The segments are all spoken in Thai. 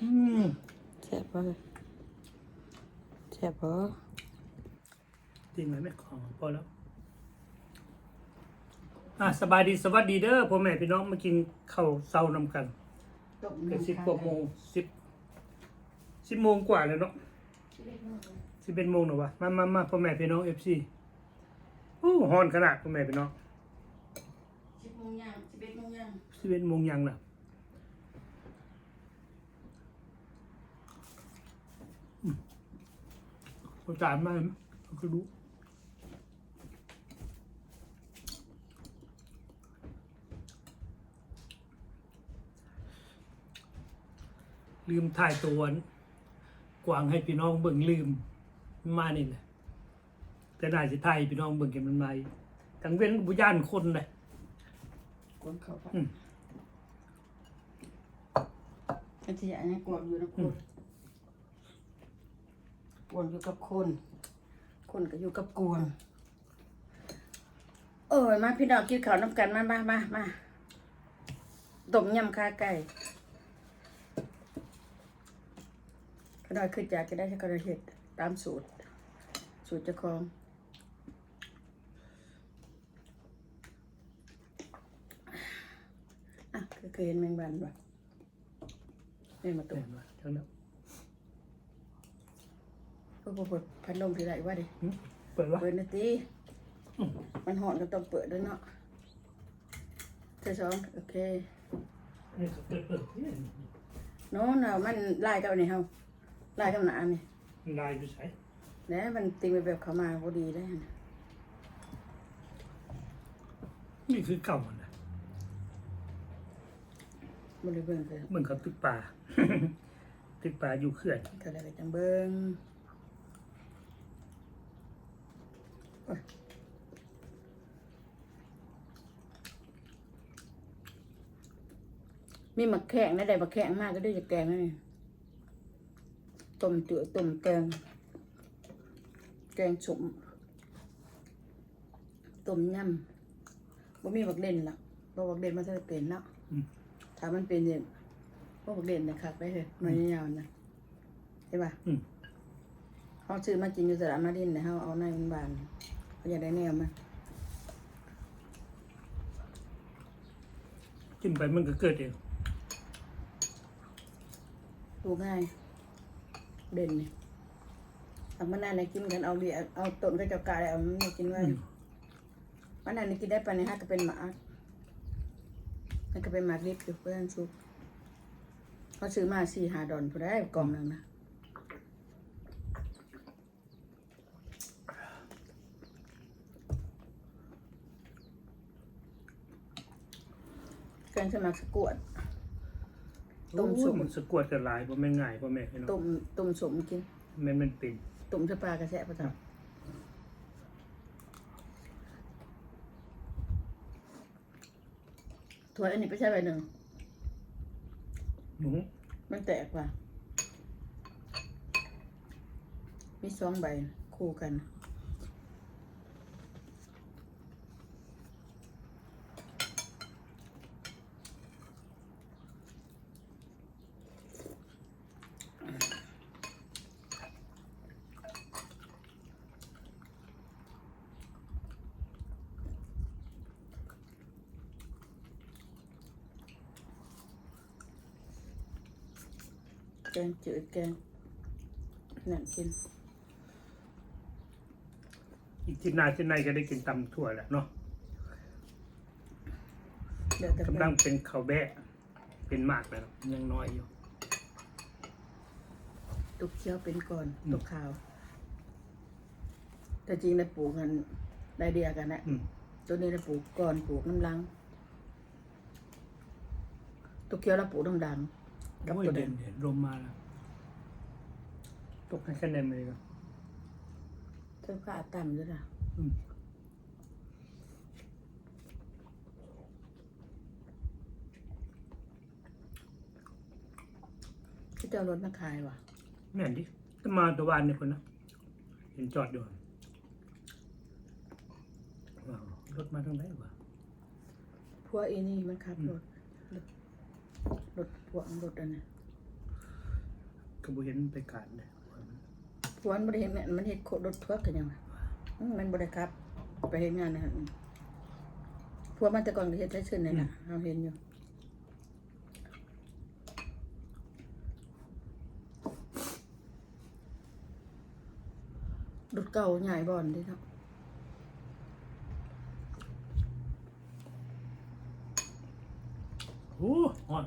อืมแซ่บปะแซ่บปะจริงไหมแม่ของพอแล้วอะสบายดีสวัสดีเด้อพ่อแม่พี่น้องมากินข้าวเช้านำกันต้มเป็นสิบกว่าโมงสิบสิบโมงกว่าแล้วเนาะสิบเอ็ดโมงหรอวะมามามาพ่อแม่พี่น้องเอฟซีโอ้ฮอนขนาดพ่อแม่พี่น้องสิบโมงยังสิบเอ็ดโมงยังสิบเอ็ดโมงยังน่ะอืม เขาจานมาไหมเขาก็รู้ลืมถ่ายตัวกวางให้พี่น้องเบิ่งลืมมานี่แหละแต่น่าจะถ่ายให้พี่น้องเบิ่งกันมันมาอีกทั้งเว้นบุญญานคนเลยคนเขาปะอืมอันที่อันนี้กวนอยู่นะคน กวนอยู่กับคน คนก็อยู่กับกวนโอ้ยมาพี่น้องกินข้าวน้ำกันมามามามาต้มยำขาไก่ก็ได้ขึ้นจากจะได้ชักระเห็ดตามสูตร สูตรจ้าของอะคือเคยเห็นแมงวันปะเห็นมาตัวเห็นไหมจังแล้ว พวกเปิดพัดลมทีไรว่าดิหึเปิดวะเปิดนาทีมันหอนก็ต้องเปิดด้วยเนาะเธอสองโอเคนี่ก็เปิดเปิดเนี่ยโน้นเอามันไล่กับอันนี่เฮาไล่กับหนานี่ลายไปใส่แล้วมันตีไปแบบเขามาพอดีได้วนะนี่คือเก่านะบริเวณเลยเหมือนเขาตึกป่าตึกป่าอยู่เขื่อนเขาได้ไปจังเบิ้งโอ้ย มีหมักแข้งนะได้หมักแข้งมากก็ได้จะแกงนี่ต้มเจือต้มแกง แกงสมต้มยำบ่มีบักเด่นหรอกบ่บักเด่นมันจะเป็นเนาะอืมถ้ามันเป็นเนี่ยบ่บักเด่นนะคักได้เลยหน่อยยาวๆนะใช่ป่ะอืมเขาซื้อมากินอยู่ตลาดมาดินนะเขาเอาในมันบานเขา อยากได้แนวมาจิ้มไปมันก็เกิดเองดูง่าย เด่นเนี่ยเอามันนั่นในกินกันเอาเดียเอาต้นก็จะกลายเอามันกินไว้อืมมันนั่นนี่กินได้ปานนี้ฮะก็เป็นหมานั่นก็เป็นหมากริบอยู่เพื่อนซุปเขาซื้อมาสี่หาดอนพอได้กล่องหนึ่งนะ สมัครสกวด ต้มสุก โอ้ยมันสะกวดกันหลายเพราะไม่ง่ายเพราะแม่พี่น้องต้มต้มสมกินแม่นมันเป็นต้มสปลากระแสประทับถ้วยอันนี้ไปใช้ใบหนึ่ง หนูมันแตกว่ะมีสองใบคู่กัน จืดแกงนั่นกิน อีกที่หนาที่ในก็ได้กินตำถั่วแหละเนาะเดี๋ยวแต่กำลังเป็นข้าวแบะ เป็นมากแล้วยังน้อยอยู่ ตุกเคี้ยวเป็นก่อนอืมตุกขาว แต่จริงแล้วปลูกกันได้เดียวกันนะอืม ตัวนี้เราปลูกก่อนปลูกน้ำลัง ตุกเคี้ยวเราปลูกน้ำดังกับโอ้ยตัวเด่เด่นนเด่นลมมาแล้ว ตกให้คะแนนเลยก็เท่ากับต่ำด้วยล่ะอืมที่เจ้ารถมาขายว่ะแม่นดิถ้ามาตะวันเนี่ยคนนะเห็นจอดอยู่ว้าวรถมาทางไหนวะพวกอีนี่มันขับรถรถรถพวกรถอันนี้ก็บ่เห็น ไปการเลยพวนบริเห็นเนี่ยมันเห็ดโคตรรถทัวร์กันยังไงมันบริครับไปเห็นงานนะฮะพวกมันแต่ก่อนก็เห็ดใช้ชื่อนี่แหละเราเห็นอยู่รถเก่าใหญ่บอนดิครับโอ้ฮอน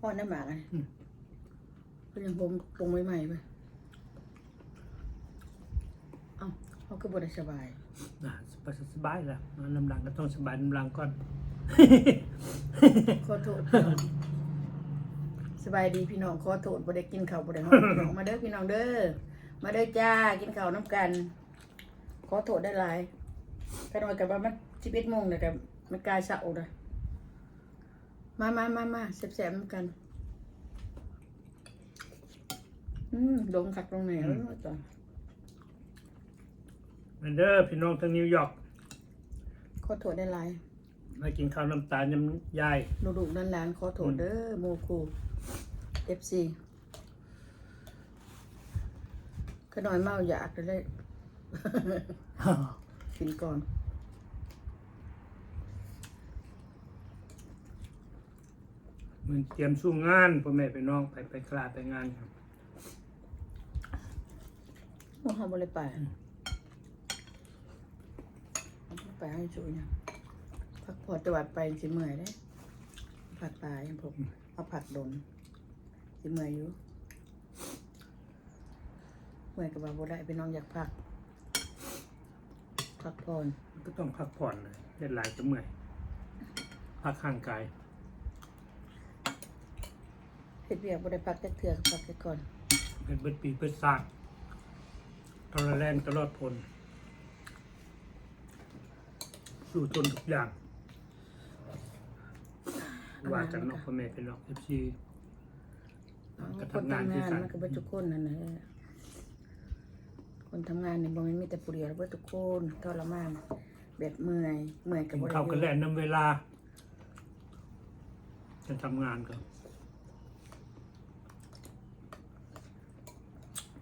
พ่อน้ำหมากไง อืมก็ยังปงปงใหม่ๆไปเอ้าเขาก็บริสบายน่ะสบายสบายละน้ำหลังก็ต้องสบายน้ำหลังก่อน ขอโทษพี่น้องสบายดีพี่น้องขอโทษบ่ได้กินข้าวบ่ได้หอมพี่น้องมาเด้อพี่น้องเด้อมาเด้อจ้ากินข้าวน้ำกัน ขอโทษได้หลายก็น้อยกับว่ามัน11โมงแล้วกับมันกลายเช้าแล้วมามามามาแซ่บๆน้ำกัน อืมลงคักลงไหนแล้วจ้ะแมนเดอร์พี่น้องทางนิวยอร์กขอโทษได้หลายมากินข้าวน้ำตาลยำยายลูกๆหลานๆขอโทษเด้อโมคู FC ก็น้อยเมาอยากจะได้กินก่อนมันเตรียมสู้งานพ่อแม่พี่น้องไปไปกลาไปงานครับ โอ้เฮาบ่ได้ไปเอาไปให้ช่วยเนี่ยพักผ่อนจังหวัดไปสิเมื่อยเด้ผักตายผมเอาผักดนสิเมื่อยอยู่เมื่อยกับว่าบ่ได้พี่น้องอยากพัก พักผ่อนก็ต้องพักผ่อนเลยเล่นหลายจะเมื่อยพักห่างกายเฮ็ดเวียกบ่ได้พักจักเทื่อก็พักแค่ก่อนเป็นเบิดปีเบิดซาก ทรแลนตลอดทนสู้ทนทุกอย่าง ว่ากันเนาะพ่อแม่พี่น้องเอฟซีก็คนทำงานทำที่งานกันมันก็บ่ทุกคนนั่นแหละคนทำงานนี่บ่แม่นมีแต่ผู้เดียวเบ่ทุกคนทรมานแบบเมื่อยเมื่อยก็กินบ่ได้ข้าวกันอยู่แล่นน้ำเวลาจะทำงานก็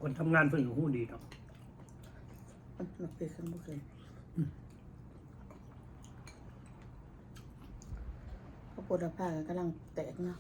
คนทำงานเพิ่งหูดีเนาะ มันมันเป็นขึ้นบ่เคยข้าวโพดผ้าก็กำลังแตกเนาะ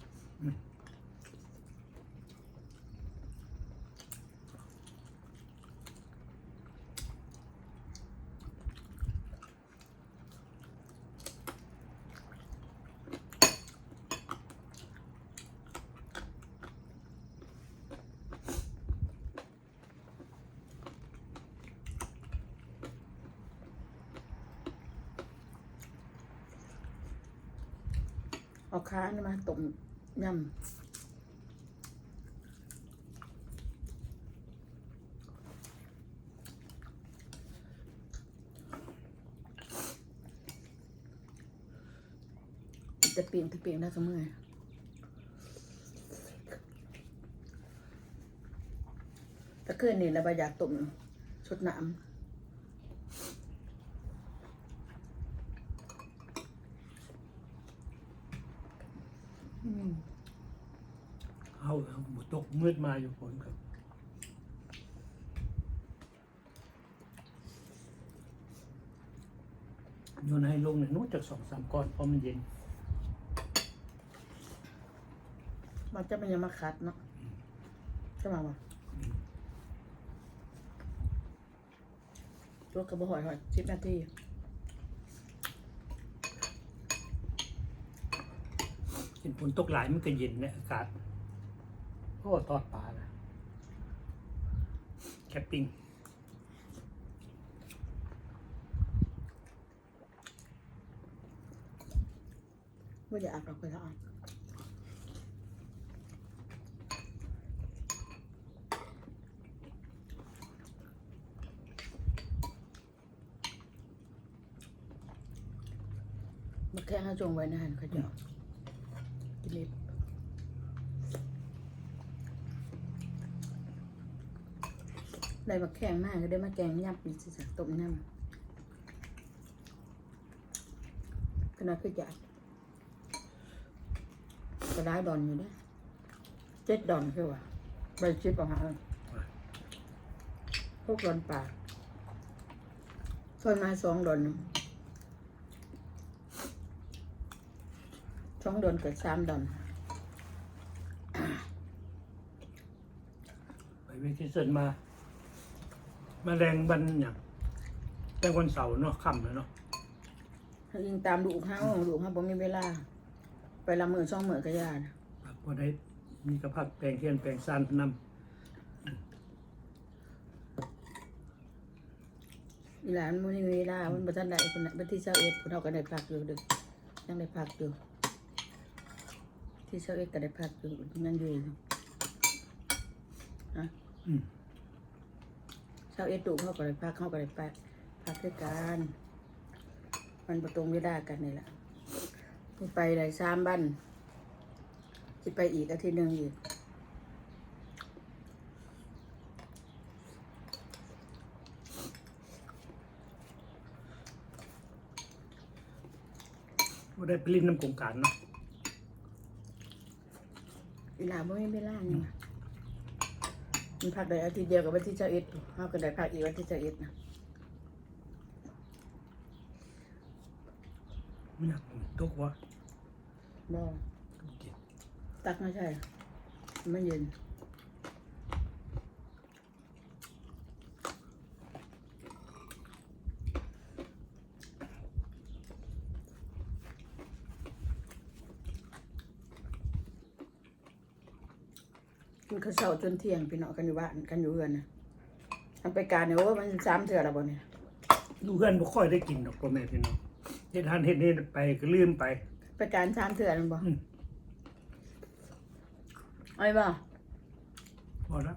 เอาค้านี่มาต้มยำจะเปลี่ยนจะเปลี่ยนได้เสมอตะคืนนี่เราอยากต้มชุดน้ำ อืม เอาเอาห มดตกมืดมาอยู่ฝนครับ โยนให้ลงเนี่ยนู้นจากสองสามก้อนเพราะมันเย็น มันจะมันยังมาคัดเนาะใช่ไหมวะตัวกระบอกหอยหอยสิบนาทีเห็นฝนตกหลายมันก็เย็นเนี่ยอากาศ โอ้ทอดปลานะแคปปิ้งว่าอย่าอาบหรอกไปแล้วอะมาแค่ห้จงไว้นานเขาจะกินเล็บ ได้มาแข่งมากก็ได้มาแกงยำปีสิสักต้มน้ำขนาดคืออยากไปก็ได้ดอนอยู่เด้อเจ็ดดอนคือว่าใบชิปเอาหาพวกดอนป่าส่วนมาสองดอนสองดอนเกิดสามดอนไปเวทีเซินมา มาแรงบันอย่างแรงวันเสาร์เนาะค่ำแล้วเนาะยิงตามดูกเฮาดูกเฮาบ่มีเวลา ไปละมือช่องมือกระยานะพอได้มีกระพักแปลงเทียนแปลงซานนอีหลานมันบ่มีเวลามันบ่ทันได้คนน่ะวันที่21พุ่นเฮาก็ได้พักอยู่เดึกยังได้พักอยู่ ที่21ก็ได้พักอยู่ยังอยู่อยู่ฮะำอืม 21ดูกเฮาก็ได้พักเฮาก็ได้พักพักด้วยกันมันบ่ตรงเวลากันนี่ล่ะไปได้3วันสิไปอีกอาทิตย์หนึงอีกพอได้ไปลิ้นน้ำกงการเนาะอีหลานบ่มีเวลานี่นะ มันพักได้อาทิตย์เดียวกับวันที่21เฮาก็ได้พักอีกวันที่21นะไม่อยากตกวะบ่โอเคตักไม่ใช่มันเย็น กินข้าวเช้าจนเที่ยงพี่น้องกันอยู่บ้านกันอยู่เรือนนะทำไปการเนี่ยโอ้มันสามเถื่อแล้วบ่เนี่ยดูเพื่อนบ่ค่อยได้กินดอกพ่อแม่พี่น้องเฮ็ดทานเฮ็ดนี่ไปก็ลืมไป ไปการสามเถื่อแล้วบ่อืม ไอ้บ่พอแล้ว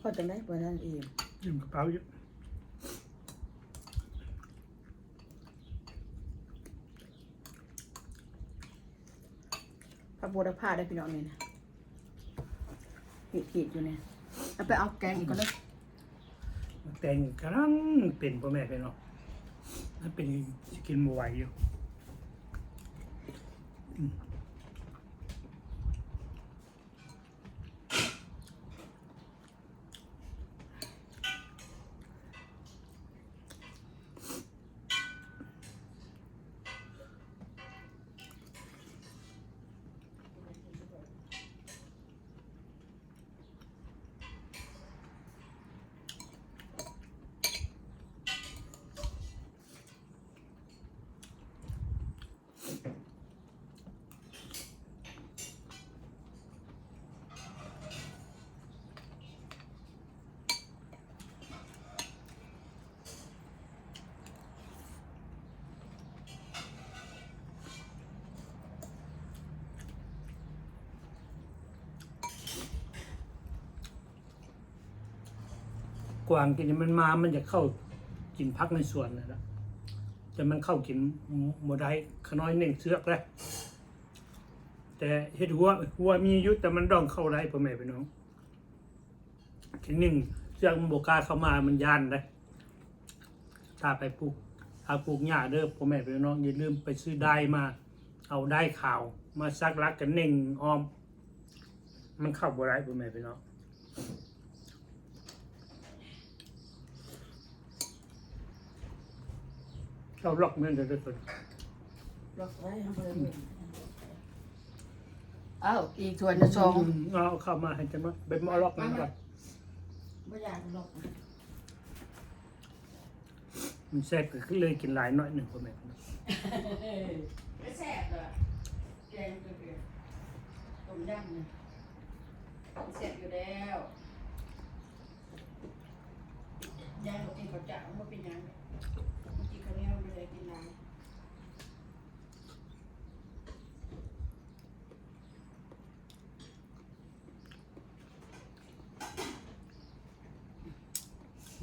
พอจังได้บ่นั่นเองลืมกระเป๋าอยู่ พระโบราพาได้พี่น้องนี่นะขีดขีดอยู่เนี่ยเอาไปเอาแกงอีกก็เลยแต่งกำลังเป็นพ่อแม่เป็น้องถ้าเป็นสกินบ่ไหวอยู่ กวางกินนี่มันมา มันจะเข้ากินพักในสวนนะแต่มันเข้ากินโมได้ขน้อยหนึ่งเสือกเลยแต่เฮ็ดหัวหัวมีอยุแต่มันดองเข้าได้พ่อแม่พี่น้องทีหนึ่งเสือกมันบกาเข้ามามันยานได้ถ้าไปปลูกถ้าปลูกหญ้าเด้อพ่อแม่พี่น้องอย่าลืมไปซื้อได้มา เอาได้ข่าว มาซักรักกันหนึ่งออม มันเข้าบ่ได้พ่อแม่พี่น้อง เราล็อกเงินจะได้ผลล็อกไว้ให้เพิ่นอ้าวอีกส่วนจะสองเอาเข้ามาให้จะมาเป็นมาล็อกมันก่อนบ่อยากล็อกมันแซ่บก็คือเลยกินหลายหน่อยหนึ่งพ่อแม่ไม่แซ่บเลยแกงเกลือต้มยำเนี่ยแซ่บอยู่แล้วยายบอกกินข้าวเจ้าบ่เป็นหยังกินข้าวเหนียว ไม่ได้กินน้ำ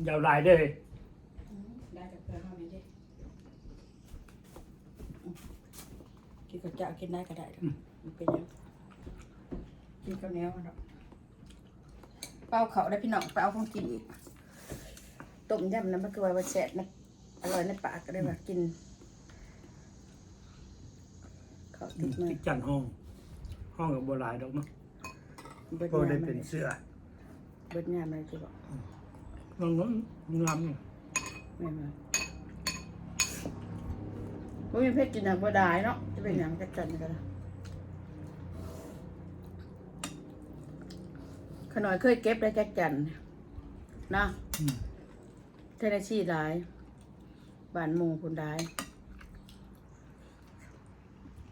ยาวหลายเด้ออืมได้จากเพื่อนเขานี่ดิอืมกินกับเจ้ากินได้ก็ได้ดอกมันเป็นหยังกินข้าวเหนียวเนาะเป้าเขาได้พี่น้องไปเอาของกินอีกต้มยำนะมันคือว่าว่าแซ่บนะ อร่อยในปากก็ได้ว่ากินเขาติดมาติดจันห้อง ห้องกับโบราณดอกเนาะเบิดพอได้งามเป็นเสื้อเบิดงามอะไรจะบอกน้องน้องงามเนี่ยแม่มาโอ้ยเพชรกินหนังบ่ได้เนาะจะเป็นหยังจักจันกันละขน่อยเคยเก็บได้จักจันนะอืม เทนเนสซีหลาย บ้านหมู่พุ่นได้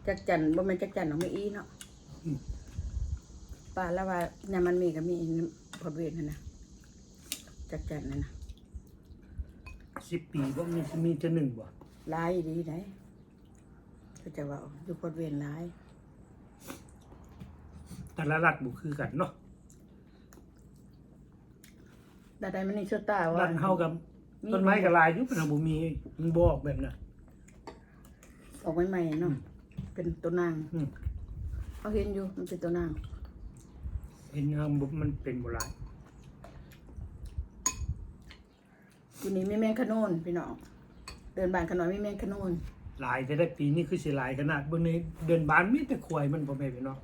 จักจันบ่แม่นจักจันของไม่อีเนาะอืมป่าละว่าเนี่ยมันมีก็มีพอดเวทนั่นนะจักจันนั่นนะสิบปีบ่มีมีจะหนึ่งบ่หลายดีไหนก็จะว่าอยู่พอดเวทหลายแต่ละรัฐบุคือกันเนาะแต่ใดมันนี่ชุดตาว่ารัฐเฮากับ ต้นไม้กับลายอยู่เป็นบ่มีมันบ่ออกแบบน่ะ ออกใหม่ๆเนาะเป็นตัวนางอืม เขาเห็นอยู่มันเป็นตัวนางเห็นงามบ่มันเป็นโบราณอยู่นี่ไม่แมงขนูนพี่น้องเดินบ้านขนอยไม่แมงขนูนหลายจะได้ปีนี้คือสิหลายขนาดเบิ่งในเดือนบานมีแต่ควายมันบ่แม่นพี่น้อง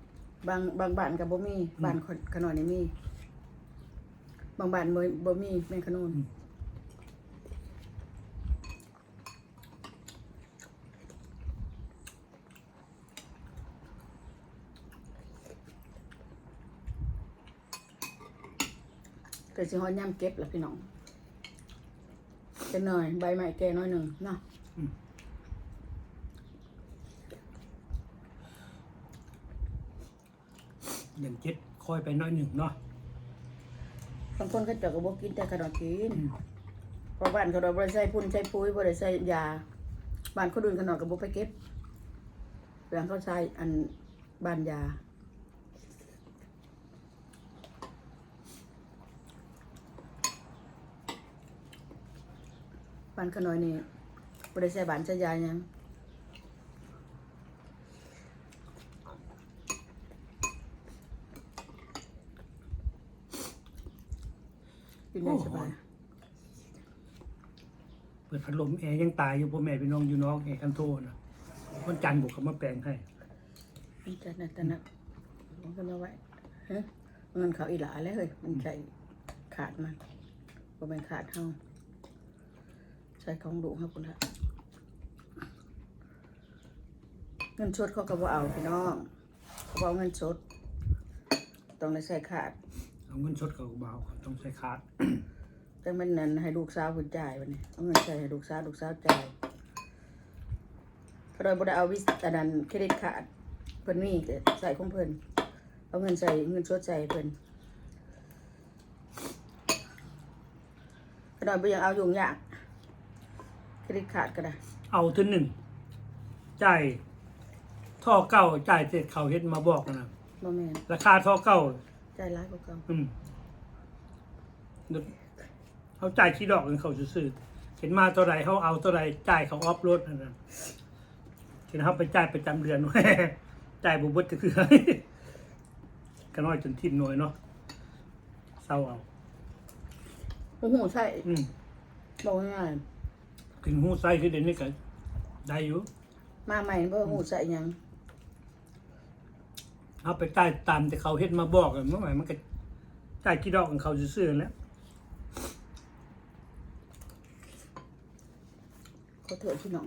บางบางบ้านกับบ่มีบ้านคนขนอยนี่มีบางบ้านบ่บ่มีแมงขนูน เกิดสิฮอดย่ำเก็บล่ะพี่น้องเป็นหน่อยใบไม้แก่น้อยหนึ่งเนาะเดือนเจ็ดคอยไปหน้อยหนึ่งเนาะบางคนก็เจะก็บ่กินแต่ขนมกินอืมเพราะบ้านเขาเราบ่ได้ใส่พุ่นใส่ปุ๋ยบ่ได้ใส่ยาบ้านคนอื่นขนมก็บ่ไปเก็บเรื่องเขาใส่อันบ้านยา บ้านขนอยนี่บ่ได้ใส่บ้านใส่ยาหยังกินได้สบายเปิดพัดลมแอร์ยังตายอยู่พ่อแม่พี่น้องอยู่นอกแอร์คันโทนะวันจันทร์บุกเขามาแปลงให้มันจะนั่นแต่นะมันก็มาไว้ฮะมันเขาอีหลาแล้วเฮ้ยมันใส่ขาดมันบ่แม่นขาดเฮา ใส่ของดุเฮาพุ่นละเงินสดเขาก็บ่เอาพี่น้องเขาบ่เอาเงินสดต้องได้ใส่ขาดเอาเงินสดเขาก็เบาต้องใช้คาร์ดแต่มันนั่นให้ลูกสาวเพิ่นจ่ายบัดนี้เอาเงินใส่ให้ลูกสาวลูกสาวจ่ายเขาโดยบ่ได้เอาวิสอันนั้นเครดิตขาดเพิ่นมีแต่ใส่ของเพิ่นเอาเงินใส่เงินสดใส่ให้เพิ่นก็ดอยบ่อยังเอายุ่งยาก เครดิตขาดก็ได้เอาเท่าหนึ่งจ่ายท่อเก่าจ่ายเสร็จเขาเฮ็ดมาบอกนะบ่แม่นราคาท่อเก่าใจร้ายกว่าเก่าอืมเขาจ่ายขี้ดอกกันเขาซื้อๆเห็นมาเท่าไรเขาเอาเท่าไรจ่ายเขาออฟโรดนั่นนะเห็นเขาไปจ่ายประจำเดือน จ่ายบุบดก็คือ ก็น้อยจนทิ่มหน่อยเนาะเศร้าเอา โอ้โหใช่อืมบอกง่าย ถึงหูไส้คือเดี๋ยวนี้ก็ได้อยู่ๆมาใหม่บ่หูใส่หยังเอาไปจ่ายตามแต่เขาเฮ็ดมาบอกอะเมื่อไหร่มันก็จ่ายขี้ดอกของเขาซื่อๆแหล้วขอโทษพี่น้อง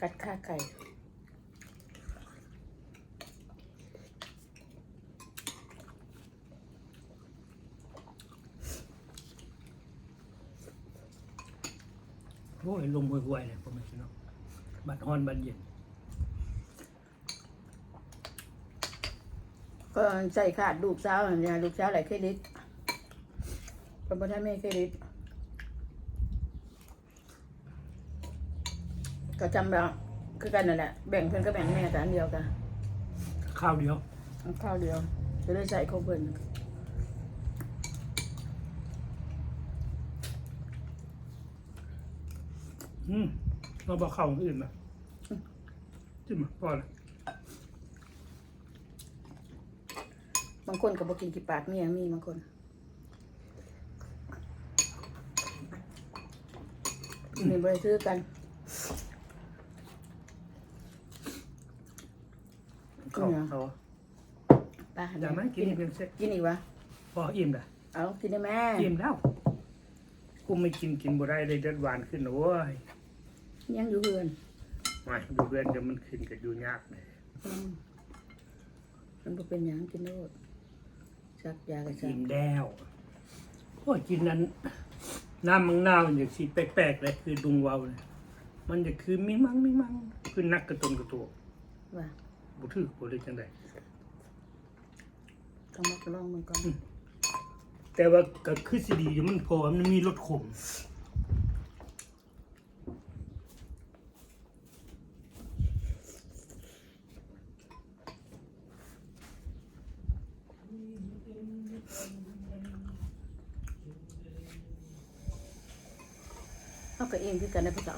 กัดขาไก่ อ้ยลมห่วยๆเนี่ยผมไม่คิดเนาะบัดฮอนบัดเย็น ก็ใส่ขาดลูกสาวเนี่ยลูกสาวหลายเครดิตเพิ่นบ่ทันมีเครดิตก็จำแล้วคือกันนั่นแหละแบ่งเพิ่นก็แบ่งแม่แต่อันเดียวกันข้าวเดียวเอาข้าวเดียวจะได้ใส่ของเพิ่น อืมเราบอกข้าวอย่างอื่นนะจิ้มมาพอละบางคนก็บ่กินกี่ปากเมียมีบางคนมีบริซื้อกันเขาเนี่ยเขาไปอย่ามากินอีกเพียงเซ็กกินอีกวะพออิ่มละเอากินได้ไหมอิ่มแล้วกูไม่กินกินบ่ได้เลยเด็ดหวานขึ้นโอ้ย ยังอยู่เพื่อนมาดูเพื่อนเดี๋ยวมันขึ้นก็อยู่ยากเลยอืมมันบ่เป็นหยังกินโลดชักยากระชักิกนแล้วโอ้ยกินนั้นน้ำมังนาวอย่างสีแปลกๆเลยคือดุงเวาวเลยมันจะคือมีมังมีมังคือนักกระตุนกระตัวว่าบุถือบ่ได้จังไดต้องมาลองมันก่อนแต่ว่าก็คือสิดีอยู่มันพอมันมีรสขม เอากระเองคือกันได้พระเจ้า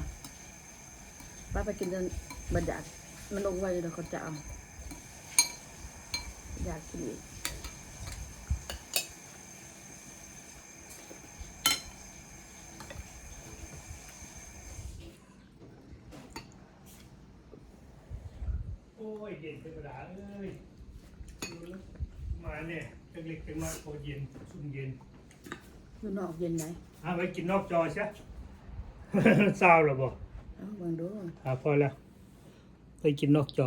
ป้าไปกินจนบัดยากมันลงไว้เดี๋ยวเขาจะเอาอยากกินอีกโอ้ยเย็นเทวดาเอ้ยมาเนี่ยจังเล็กจังน้อยพอเย็นซุ่มเย็นอยู่นอกเย็นไหน เอาไว้กินนอกจอใช่ เศร้าแล้วบ่เอาเบิ่งดูอ่าพอแล้วไปกินนอกจอ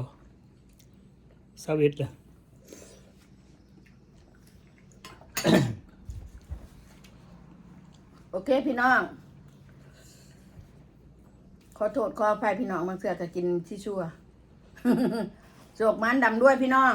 สวิตเลยโอเคพี่น้อง ขอโทษขออภัยพี่น้องบางเสือก็กินที่ชั่วโศกมันดำด้วยพี่น้อง